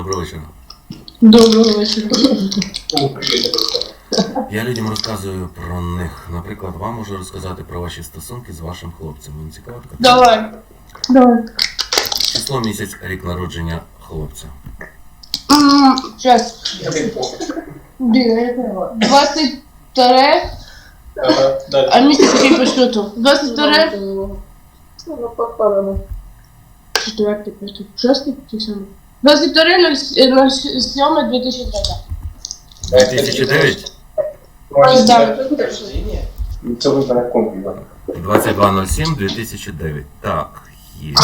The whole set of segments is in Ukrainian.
Доброго вечора. Доброго вечора. Я людям розказую про них. Наприклад, вам можу розказати про ваші стосунки з вашим хлопцем. Вам цікаво? Давай. Давай. Число місяць рік народження хлопця. Сейчас. 23. А місяць який по счету? 23. Ну, ну по-моему. Четвертый, пятый, шестый, десятый. 23.07.2003. 2009? Ой, Це ви будете. Це вибране 2207 2009. Так, є.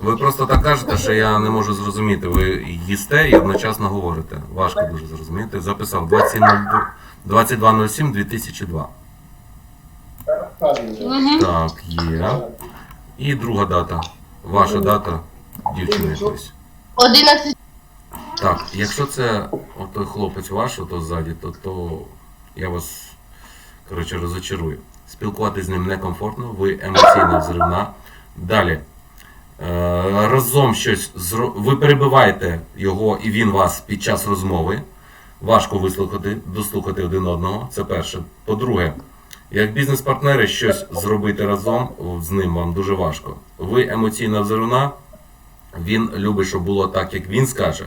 Ви просто так кажете, що я не можу зрозуміти. Ви їсте і одночасно говорите. Важко дуже зрозуміти. Записав 2207 2002. Угу. Так, є. І друга дата. Ваша дата дівчини якоїсь. 11. Так, якщо це той хлопець ваш, то ззаді, то, то я вас коротше розочарую. Спілкуватись з ним некомфортно, ви емоційно взривна. Далі. Е, разом щось зро... ви перебиваєте його і він вас під час розмови. Важко вислухати, дослухати один одного. Це перше. По-друге, як бізнес-партнери щось зробити разом з ним вам дуже важко. Ви емоційна взривна, він любить, щоб було так, як він скаже.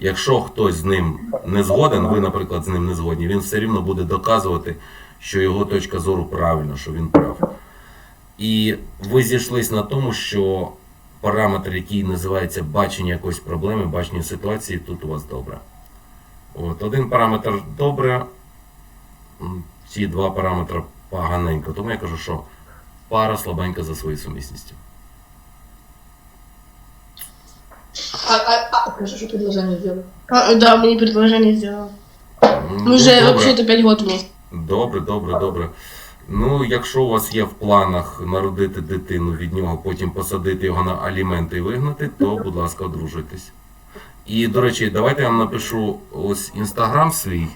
Якщо хтось з ним не згоден, ви, наприклад, з ним не згодні, він все рівно буде доказувати, що його точка зору правильна, що він прав. І ви зійшлись на тому, що параметр, який називається бачення якоїсь проблеми, бачення ситуації, тут у вас добре. От, один параметр добре, ці два параметри поганенько. Тому я кажу, що пара слабенька за своєю сумісністю. А, а, а, скажи, что предложение сделал. А, да, мне предложение сделал. Мы уже добре. вообще-то 5 год вместе. Добре, добре, добре. Ну, якщо у вас є в планах народити дитину від нього, потім посадити його на аліменти і вигнати, то, будь ласка, одружуйтесь. І, до речі, давайте я вам напишу ось інстаграм свій.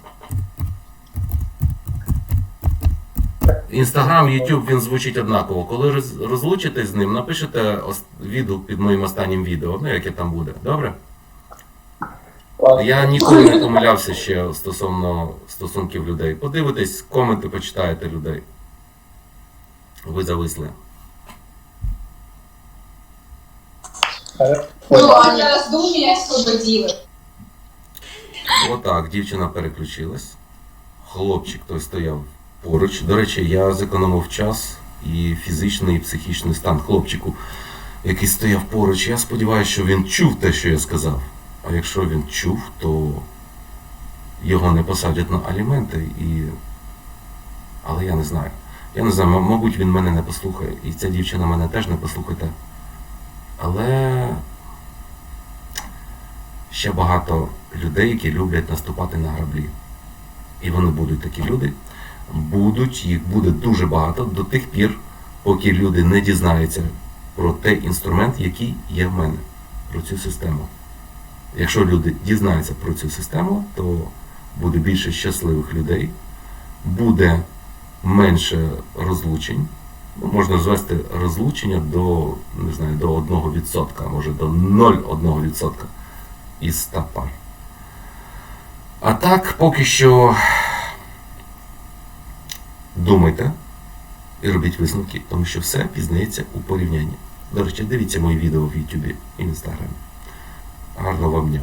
Інстаграм, Ютуб, він звучить однаково. Коли розлучитесь з ним, напишете відгук під моїм останнім відео, ну яке там буде. Добре? Я ніколи не помилявся ще стосовно стосунків людей. Подивитесь, коменти почитаєте людей. Ви зависли. Ну, Аня, раздумья освободила. Отак, дівчина переключилась. Хлопчик той стояв поруч. До речі, я зекономив час і фізичний, і психічний стан хлопчику, який стояв поруч. Я сподіваюся, що він чув те, що я сказав. А якщо він чув, то його не посадять на аліменти і. Але я не знаю. Я не знаю, мабуть, він мене не послухає. І ця дівчина мене теж не послухає. Але ще багато людей, які люблять наступати на граблі. І вони будуть такі люди. Будуть, їх буде дуже багато до тих пір, поки люди не дізнаються про той інструмент, який є в мене, про цю систему. Якщо люди дізнаються про цю систему, то буде більше щасливих людей, буде менше розлучень. Ну, Можна звести розлучення до, не знаю, до 1%, може до 0,1% із 100 пар. А так, поки що думайте і робіть висновки, тому що все пізнається у порівнянні. До речі, дивіться мої відео в YouTube і в Instagram. Гарного вам дня!